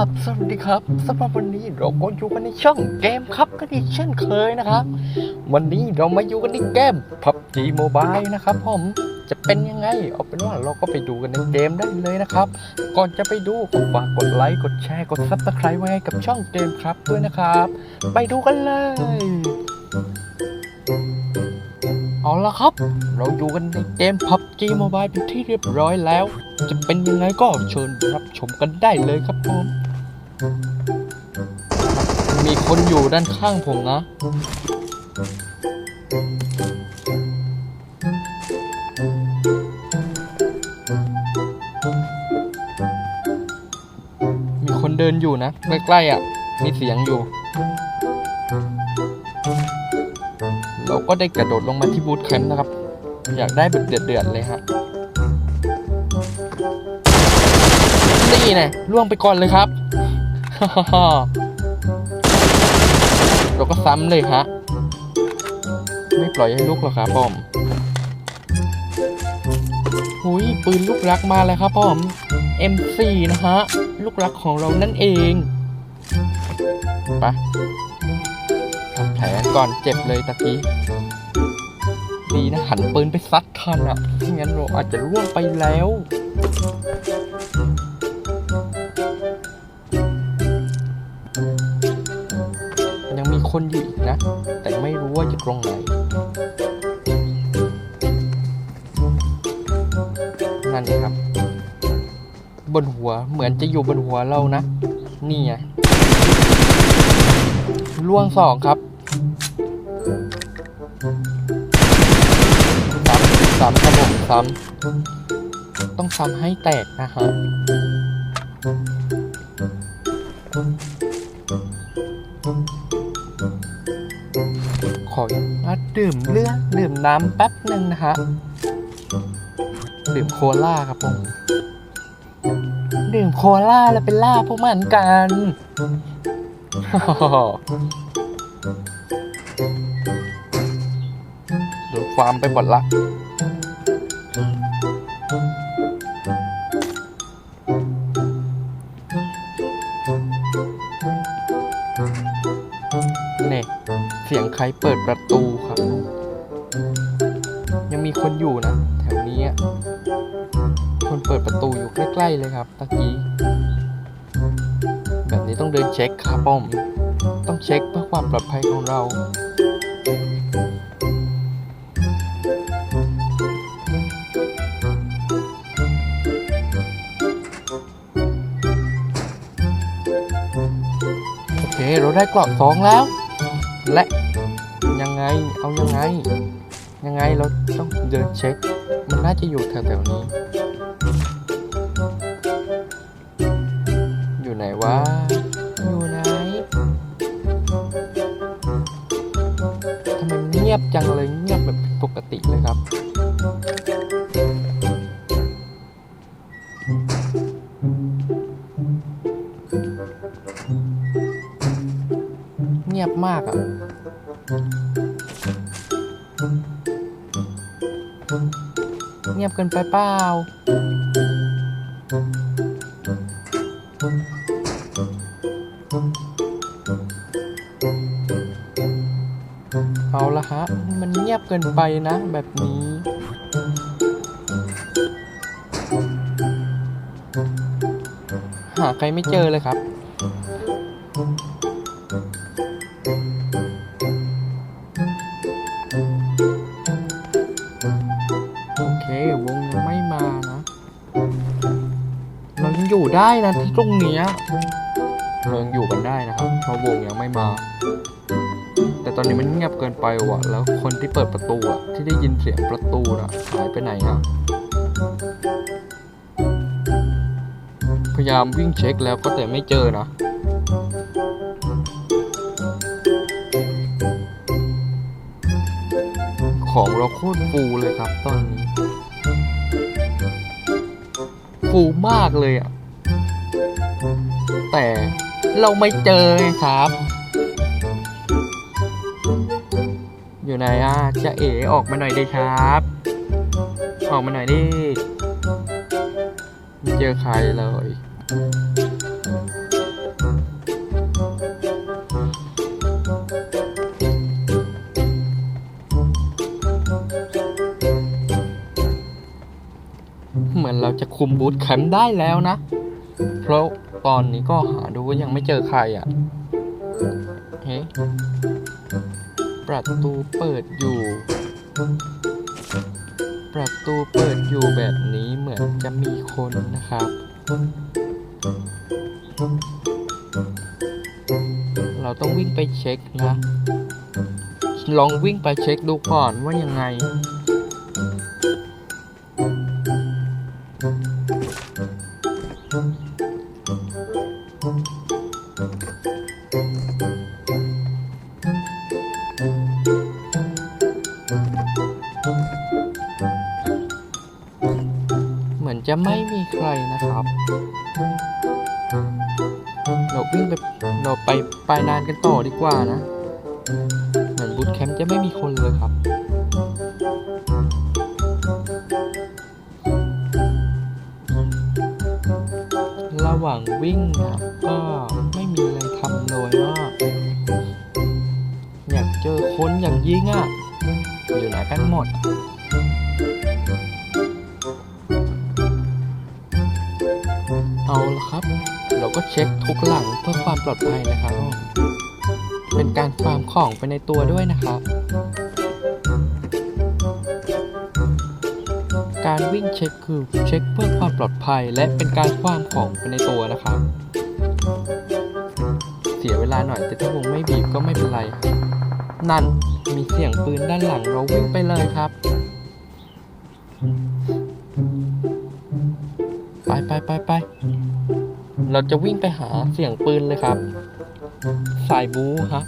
าบสวัสดีครับสำหรับวันนี้เราก็อยู่กันในช่องเกมครับกันอีเช่นเคยนะครับ วันนี้เรามาอยู่กันในเกม PUBG Mobile นะครับผมจะเป็นยังไง เอาเป็นว่าเราก็ไปดูกันในเกมได้เลยนะครับ ก่อนจะไปดูก็ฝากกดไลค์กดแชร์กด Subscribe ไว้ให้กับช่องเกมครับด้วยนะครับ ไปดูกันเลย เอาละครับ เราอยู่กันในเกม PUBG Mobile เป็นที่เรียบร้อยแล้ว จะเป็นยังไงก็เชิญรับชมกันได้เลยครับผม มีคนอยู่ด้านข้างผมนะ มีคนเดินอยู่นะ ใกล้ๆอะ มีเสียงอยู่ เราก็ได้กระโดดลงมาที่บูธแคมป์นะครับ อยากได้แบบเดือดๆเลยฮะนี่ไงล่วงไปก่อนเลยครับ เราก็ซ้ำเลยฮะ ไม่ปล่อยให้ลูกหรอกครับผมหุยปืนลูกรักมาแล้วครับผม M4 นะฮะ ลูกรักของเรานั่นเองไปทำแผลก่อนเจ็บเลยตะกี้ดีนะหันปืนไปซัดทันอะไม่งั้นเราอาจจะร่วงไปแล้ว คนอยู่อีกนะ แต่ไม่รู้ว่าอยู่ตรงไหน นั่นไงครับ บนหัวเหมือนจะอยู่บนหัวเรานะ นี่ไงล่วงสองครับซ้ำซ้ำครับผมซ้ำต้องซ้ำให้แตกนะฮะข ออนุญาตดื่มเลือดดื่มน้ำแป๊บหนึ่งนะฮะ ดื่มโคลาครับผม ดื่มโคลาแล้วเป็นล่าพวกมันกันโดนฟาร์มไปหมดละ ครเปิดประตูครับ ยังมีคนอยู่นะ แถวนี้ คนเปิดประตูอยู่ใกล้ๆเลยครับตะกี้ แบบนี้ต้องเดินเช็คครับผมต้องเช็คเพื่อความปลอดภัยของเราโอเคเราได้กรอบสองแล้ว และ เอายังไง ยังไงเราต้องเดินเช็ค มันน่าจะอยู่แถวๆนี้ อยู่ไหนวะ อยู่ไหนทำไมเงียบจังเลยเงียบแบบปกติเลยครับเงียบมากอะ เงียบเกินไปเปล่าเอาละฮะ มันเงียบเกินไปนะ แบบนี้ หาใครไม่เจอเลยครับ ได้นะที่ตรงเนี้ยเรายังอยู่กันได้นะครับเพราะวงยังไม่มา แต่ตอนนี้มันเงียบเกินไปว่ะ แล้วคนที่เปิดประตูอะที่ได้ยินเสียงประตูน่ะหายไปไหนอะพยายามวิ่งเช็คแล้วก็แต่ไม่เจอนะของเราโคตรฟูเลยครับตอนนี้ ฟูมากเลยอะ แต่เราไม่เจอครับ อยู่ไหนอะจะเอ๋ออกมาหน่อยได้ครับ ออกมาหน่อยดิไม่เจอใครเลยเหมือนเราจะคุมบูธแคมได้แล้วนะ เพราะ ตอนนี้ก็หาดูว่ายังไม่เจอใครอะ เฮ้ประตูเปิดอยู่ ประตูเปิดอยู่แบบนี้เหมือนจะมีคนนะครับ เราต้องวิ่งไปเช็คนะ ลองวิ่งไปเช็คดูก่อนว่ายังไง ไปปลายนานกันต่อดีกว่านะ เหมือนบูธแคมป์จะไม่มีคนเลยครับ ระหว่างวิ่งนะก็ไม่มีอะไรทำเลยว่าอยากเจอคนอย่างยิ่งอะ อยู่ไหนกันหมดเอาละครับ เราก็เช็คทุกหลังเพื่อความปลอดภัยนะครับ เป็นการฟาร์มของไปในตัวด้วยนะครับ การวิ่งเช็คคือเช็คเพื่อความปลอดภัย และเป็นการฟาร์มของไปในตัวนะครับ เสียเวลาหน่อยแต่ถ้าวงไม่บีบก็ไม่เป็นไร นั่นมีเสียงปืนด้านหลังเราวิ่งไปเลยครับไปไปไปไป เราจะวิ่งไปหาเสียงปืนเลยครับ สายบูฮะ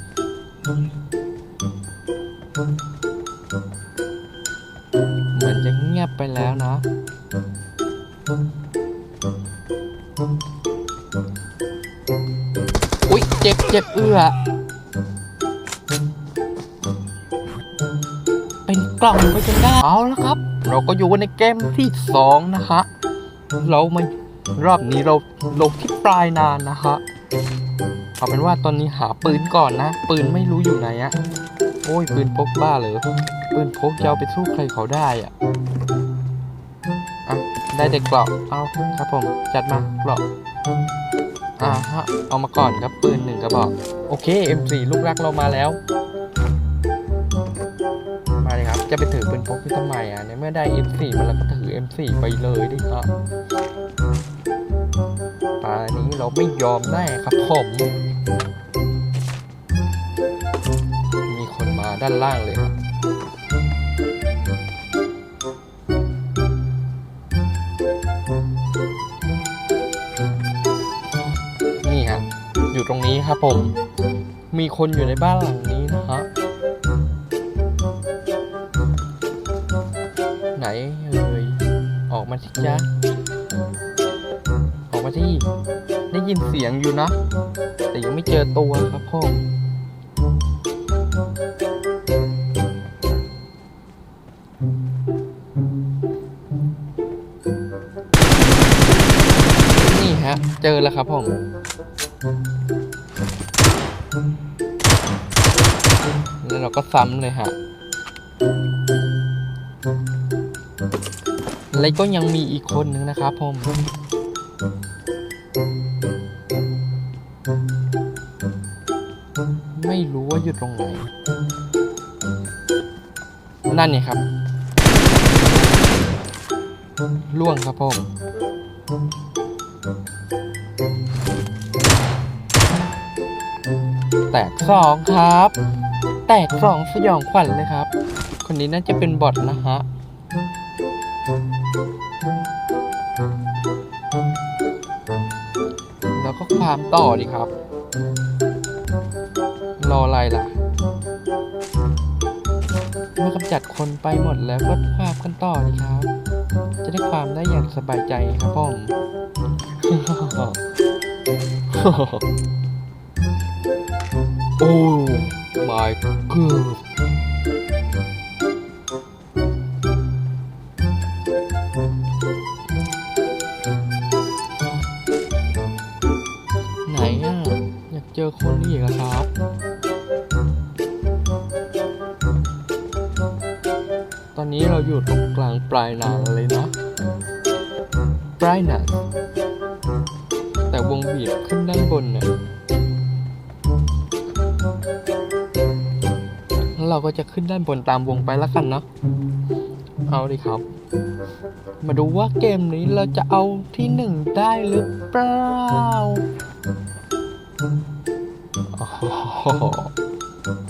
เหมือนจะเงียบไปแล้วนะ อุ๊ย เจ็บเจ็บเอื้อ เป็นกล่องไปจนได้ เอาแล้วครับ เราก็อยู่ในเกมที่สองนะฮะเรามา รอบนี้เราลงที่ปลายนานนะฮะเอาเป็นว่าตอนนี้หาปืนก่อนนะ ปืนไม่รู้อยู่ไหนอะโอ้ยปืนพกบ้าเหรอปืนพกจะเอาไปสู้ใครเขาได้อะอะได้เด็กเกราะเอาครับผมจัดมาเกราะอ่าฮะเอามาก่อนครับปืนหนึ่งกระบอกโอเค M4 ลูกรักเรามาแล้ว มาเลยครับจะไปถือปืนพกที่ทำไมอะในเมื่อได้ M4 มาแล้วก็ถือ M4 ไปเลยดิฮะตานี้เราไม่ยอมแน่ครับผม มีคนมาด้านล่างเลยครับนี่ฮะอยู่ตรงนี้ครับผม มีคนอยู่ในบ้านหลังนี้นะฮะไหนเอ่ยออกมาสิจ๊ะ ออกมาที่ได้ยินเสียงอยู่นะ แต่ยังไม่เจอตัวครับพ่อนี่ฮะ เจอแล้วครับผมแล้วเราก็ซ้ำเลยฮะ และก็ยังมีอีกคนนึงนะครับผม ไม่รู้ว่าอยู่ตรงไหน นั่นเนี่ยครับ ล่วงครับผมแตกสองครับ แตกสองสยองขวัญเลยครับ คนนี้น่าจะเป็นบอทนะฮะแล้วก็ความต่อดีครับ รออะไรล่ะ เมื่อกำจัดคนไปหมดแล้วก็ความกันต่อดีครับ จะได้ความได้อย่างสบายใจครับผมโอ้ my god ตอนนี้เราอยู่ตรงกลางปลายนาเลยนะ brightness แต่วงบีบขึ้นด้านบนน่ะแล้วเราก็จะขึ้นด้านบนตามวงไปแล้วกันเนาะเอาดิครับ มาดูว่าเกมนี้เราจะเอาที่หนึ่งได้หรือเปล่า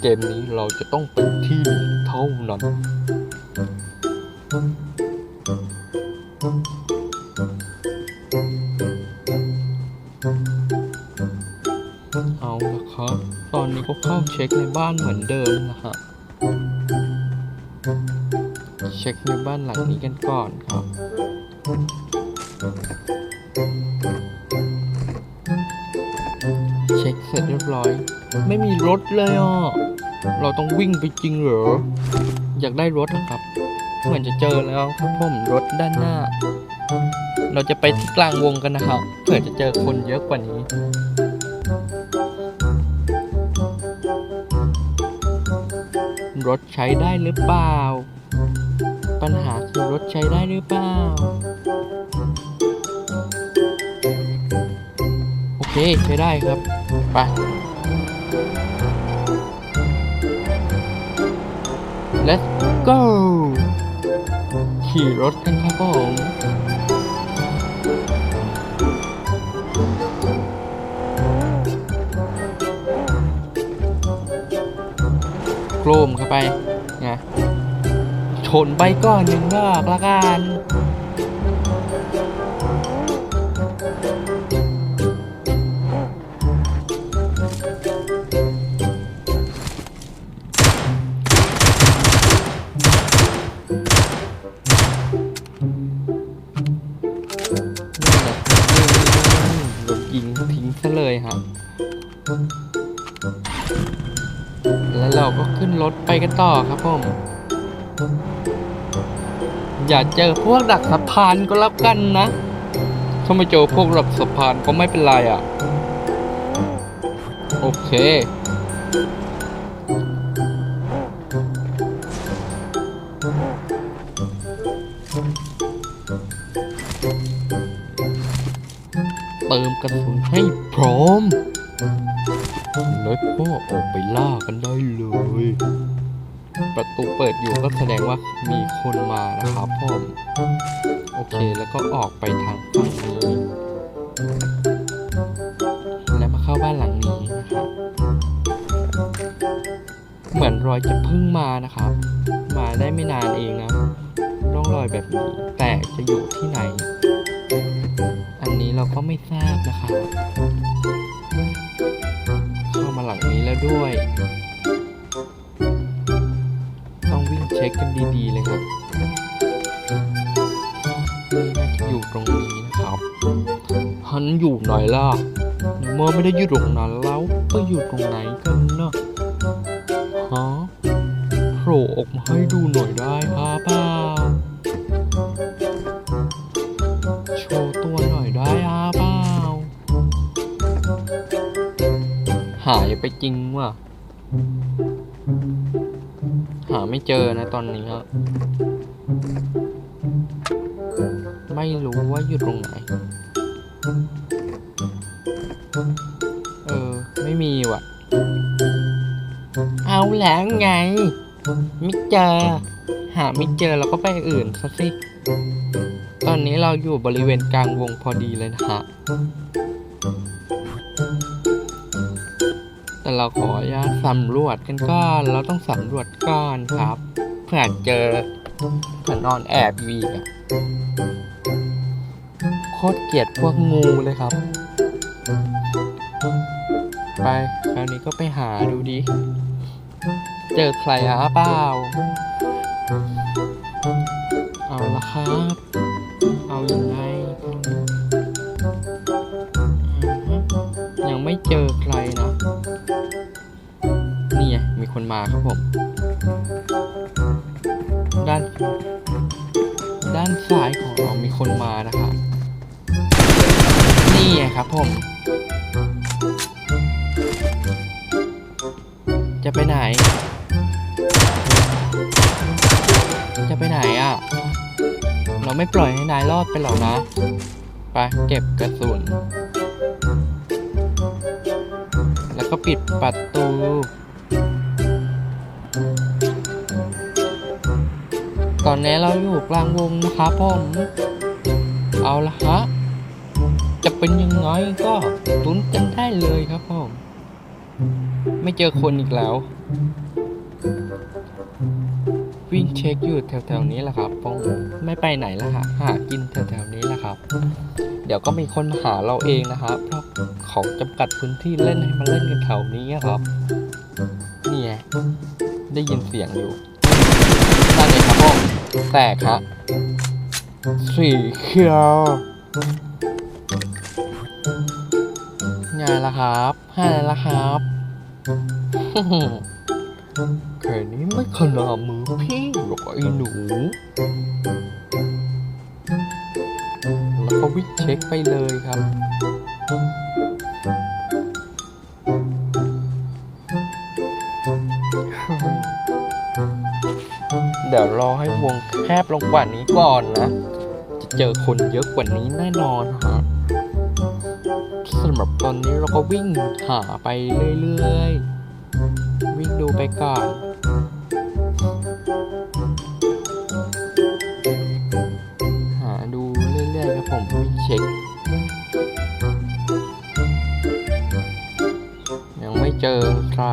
เกมนี้เราจะต้องเป็นที่หนึ่งเท่านั้น เช็คในบ้านเหมือนเดิมนะฮะเช็คในบ้านหลังนี้กันก่อนครับ เช็คเสร็จเรียบร้อย ไม่มีรถเลยอะ เราต้องวิ่งไปจริงเหรอ อยากได้รถอะครับ เหมือนจะเจอแล้วครับผมรถด้านหน้า เราจะไปที่กลางวงกันนะครับเพื่อจะเจอคนเยอะกว่านี้ รถใช้ได้หรือเปล่า ปัญหาคือรถใช้ได้หรือเปล่า โอเคใช้ได้ครับ ไป let's go ขี่รถกันครับผม รมเข้าไปไงชนไปก่อนหนึ่งดอกละกันนี่แหละโดนยิงทิ้งซะเลยครับ แล้วเราก็ขึ้นรถไปกันต่อครับผม อย่าเจอพวกดักสะพานก็แล้วกันนะ ถ้าไม่เจอพวกดักสะพานก็ไม่เป็นไรอะ โอเค นะครับผมโอเคแล้วก็ออกไปทางฝั่งนี้แล้วมาเข้าบ้านหลังนี้นะครับเหมือนรอยจะพิ่งมานะครับ มาได้ไม่นานเองนะร่องรอยแบบนี้แต่จะอยู่ที่ไหน อันนี้เราก็ไม่ทราบนะครับเข้ามาหลังนี้แล้วด้วย ต้องวิ่งเช็คกันดีๆเลยครับ ตรงนี้นะครับฮันอยู่ไหนล่ะเมื่อไม่ได้อยู่ตรงนั้นแล้วไปอยู่ตรงไหนกันนะฮะโผล่ออกมาให้ดูหน่อยได้ฮะเปล่าโชว์ตัวหน่อยได้ฮะเปล่าหายไปจริงว่ะหาไม่เจอนะตอนนี้ครับ ไม่รู้ว่าอยู่ตรงไหน เออ ไม่มีว่ะ เอาแล้วไง ไม่เจอ หาไม่เจอเราก็ไปอื่นซะสิ ตอนนี้เราอยู่บริเวณกลางวงพอดีเลยนะฮะ แต่เราขออนุญาตสำรวจกันก่อน เราต้องสำรวจก่อนครับ เพื่อเจอเพื่อนอนแอบอยู่อีกอะโคตรเกลียดพวกงูเลยครับ ไป คราวนี้ก็ไปหาดูดิ เจอใครหาเปล่า เอาละครับ เอาอยังไง ยังไม่เจอใครนะ นี่ไง มีคนมาครับผม ด้านด้านซ้ายของเรามีคนมานะครับ นี่ไงครับผม จะไปไหน จะไปไหนอะ เราไม่ปล่อยให้นายรอดไปหรอกนะ ไปเก็บกระสุน แล้วก็ปิดประตูตอนนี้เราอยู่กลางวงนะครับผม เอาละฮะ เป็นยังไงก็ลุ้นกันได้เลยครับผม ไม่เจอคนอีกแล้ว วิ่งเช็คอยู่แถวๆนี้แหละครับผมไม่ไปไหนละฮะหากินแถวๆนี้แหละครับ เดี๋ยวก็มีคนมาหาเราเองนะครับเพราะเขาจำกัดพื้นที่เล่นให้มาเล่นกันแถวนี้ครับนี่ไงได้ยินเสียงอยู่นั่นเองครับผมแตกฮะสีเขียว ไงล่ะครับให้แล้วครับแค่นี้ไม่ขนาดมือพี่หรอกไอ้หนู แล้วก็วิ่งเช็คไปเลยครับ เดี๋ยวรอให้วงแคบลงกว่านี้ก่อนนะ จะเจอคนเยอะกว่านี้แน่นอนครับ สำหรับตอนนี้เราก็วิ่งหาไปเรื่อยๆ วิ่งดูไปก่อนหาดูเรื่อยๆครับผมวิ่งเช็ค ยังไม่เจอใคร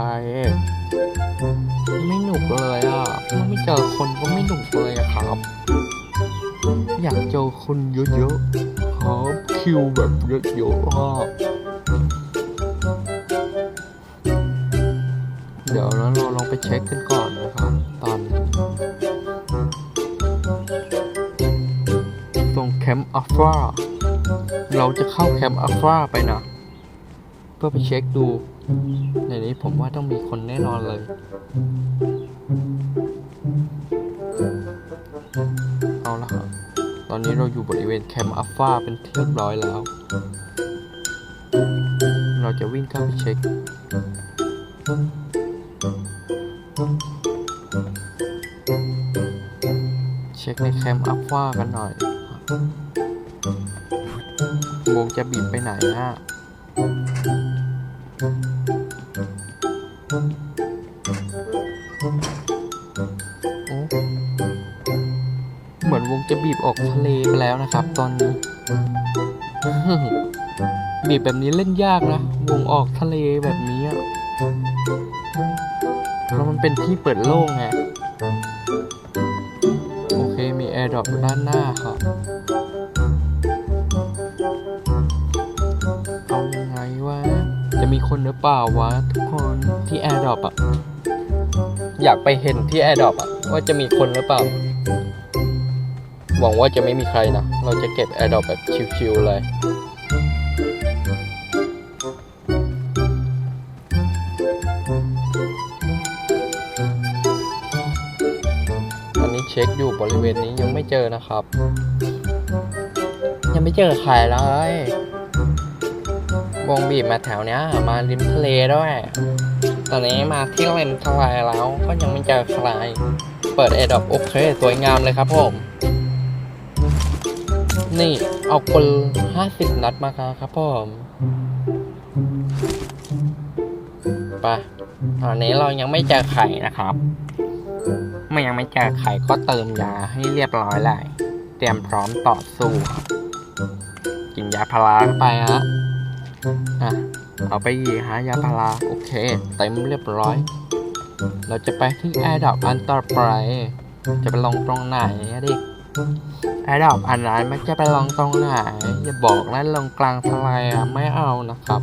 ไม่หนุกเลยอะไม่เจอคนก็ไม่หนุกเลยอะครับ อยากเจอคนเยอะๆ คิวแบบเยอะๆอะเดี๋ยวแล้วเราลองไปเช็คกันก่อนนะครับ ตอนตรงแคมป์อัลฟาเราจะเข้าแคมป์อัลฟาไปนะ เพื่อไปเช็คดู ในนี้ผมว่าต้องมีคนแน่นอนเลย อนนี้เราอยู่บริเวณแคมป์อัลฟาเป็นที่เรียบร้อยแล้ว เราจะวิ่งเข้าไปเช็ค เช็คในแคมป์อัลฟากันหน่อยวงจะบีบไปไหนฮะ วงจะบีบออกทะเลไปแล้วนะครับ ตอนนี้บีบแบบนี้เล่นยากนะ วงออกทะเลแบบนี้อะเพราะมันเป็นที่เปิดโล่งไงโอเคมีแอร์ดรอปด้านหน้าครับเอายังไงวะจะมีคนหรือเปล่าวะทุกคนที่แอร์ดรอปอะอยากไปเห็นที่แอร์ดรอปอะว่าจะมีคนหรือเปล่า หวังว่าจะไม่มีใครนะ เราจะเก็บแอร์ดอปแบบชิวๆเลยตอนนี้เช็คอยู่บริเวณนี้ยังไม่เจอนะครับ ยังไม่เจอใครเลยวงบีบมาแถวเนี้ย มาริมทะเลด้วย ตอนนี้มาที่ริมทะเลแล้วก็ยังไม่เจอใคร เปิดแอร์ดอปโอเค สวยงามเลยครับผม นี่เอาคนห้าสิบนัดมาครับผมไปตอนนี้เรายังไม่เจอไข่นะครับ ไม่ยังไม่เจอไข่ก็เติมยาให้เรียบร้อยเลยเตรียมพร้อมต่อสู้กินยาพาราเข้าไปฮะอะเอาไปยีหายาพาราโอเคเต็มเรียบร้อย เราจะไปที่แอร์ดอกอันต่อไปจะไปลงตรงไหนดิ แอร์ดอกอันนั้นมันจะไปลงตรงไหนอย่าบอกนะลงกลางทะเลอะไม่เอานะครับ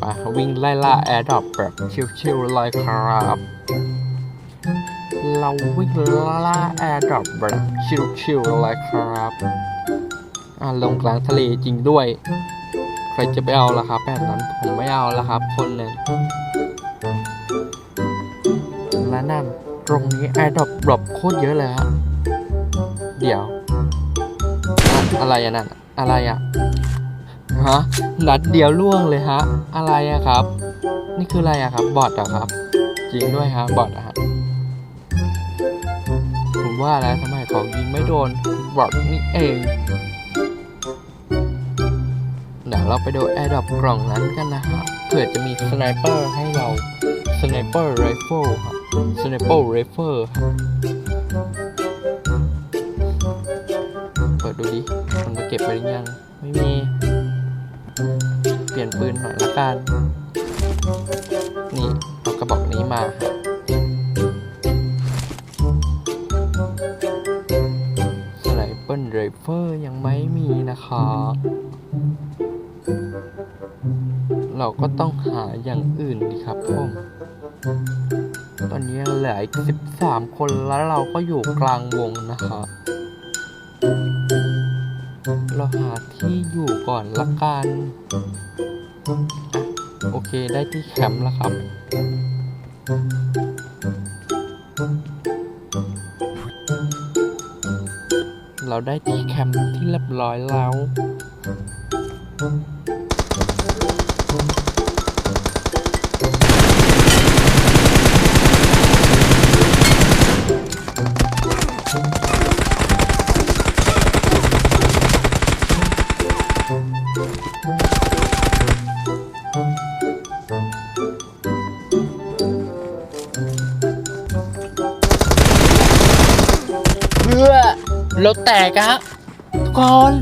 ไปวิ่งไล่ล่าแอร์ดอกแบบชิวๆเลยครับเราวิ่งล่าแอร์ดรอปแบบชิวๆเลยครับอ่าลงกลางทะเลจริงด้วย ใครจะไปเอาล่ะครับแบบนั้นผมไม่เอาละครับ คนหนึ่งและนั่น รงนี้แอร์ดรอปดรอปโคตรเยอะเลยฮะเดี๋ยวอะอะไรอะนั่นอะไรอะฮะนัดเดียวล่วงเลยฮะ อะไรอะครับ นี่คืออะไรอะครับ บอทเหรอครับ จริงด้วยฮะ บอทอะฮะผมว่าแล้วทำไมเขายิงไม่โดน บอกนี่เองเดี๋ยวเราไปดูแอร์ดรอปกล่องนั้นกันนะครับเผื่อจะมีสไนเปอร์ให้เราสไนเปอร์ไรเฟิลครับ สไนเปอร์ไรเฟิลครับเปิดดูดิ มันมาเก็บไปหรือยัง ไม่มี เปลี่ยนปืนหน่อยละกัน นี่ เอากระบอกนี้มาครับสไนเปอร์ไรเฟิลยังไม่มีนะคะ เราก็ต้องหาอย่างอื่นดีครับผมต อนนี้ยังเหลืออีก 13 คนแล้วเราก็อยู่กลางวงนะคะเราหาที่อยู่ก่อนละกันโอเคได้ที่แคมป์แล้วครับเราได้ที่แคมป์ที่เรียบร้อยแล้ว รถแตกอะทุกคน